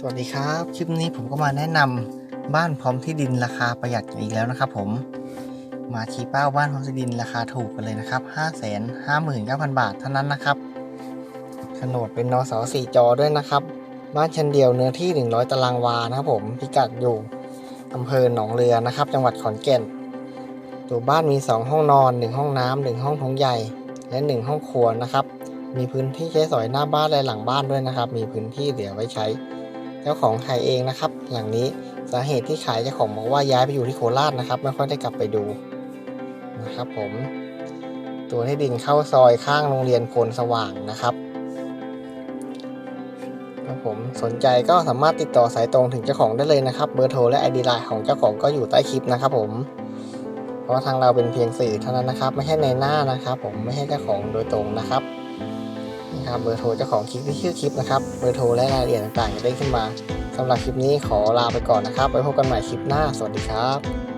สวัสดีครับ คลิปนี้ผมก็มาแนะนำบ้านพร้อมที่ดินราคาประหยัดอีกแล้วนะครับ ผม มาชี้เป้าบ้านพร้อมที่ดินราคาถูกกันเลยนะครับ 5 5 9 0 0 0 บาทเท่านั้นนะครับโฉนดเป็นนสสี่จอด้วยนะครับ บ้านชั้นเดียวเนื้อที่ 100 ตารางวานะครับผมพิกัดอยู่อำเภอหนองเรือนะครับ จังหวัดขอนแก่น ตัวบ้านมี 2 ห้องนอน 1 ห้องน้ำ1ห้องโถงใหญ่ และ 1 ห้องครัวนะครับ มีพื้นที่ใช้สอยหน้าบ้านและหลังบ้านด้วยนะครับ มีพื้นที่เหลือไว้ใช้ เจ้าของขายเองนะครับ หลังนี้สาเหตุที่ขายเจ้าของบอกว่าย้ายไปอยู่ที่โคราชนะครับ ไม่ค่อยได้กลับไปดูนะครับผม ตัวที่ดินเข้าซอยข้างโรงเรียนโพลสว่างนะครับครับผมสนใจก็สามารถติดต่อสายตรงถึงเจ้าของได้เลยนะครับ เบอร์โทรและไอดีไลน์ของเจ้าของก็อยู่ใต้คลิปนะครับผม เพราะทางเราเป็นเพียงสื่อเท่านั้นนะครับ ไม่ใช่ในหน้านะครับ ผมไม่ใช่เจ้าของโดยตรงนะครับ นะครับเบอร์โทรเจ้าของคลิปที่ชื่อคลิปนะครับเบอร์โทรและรายละเอียดต่างๆจะได้ขึ้นมาสำหรับคลิปนี้ขอลาไปก่อนนะครับไว้พบกันใหม่คลิปหน้า สวัสดีครับ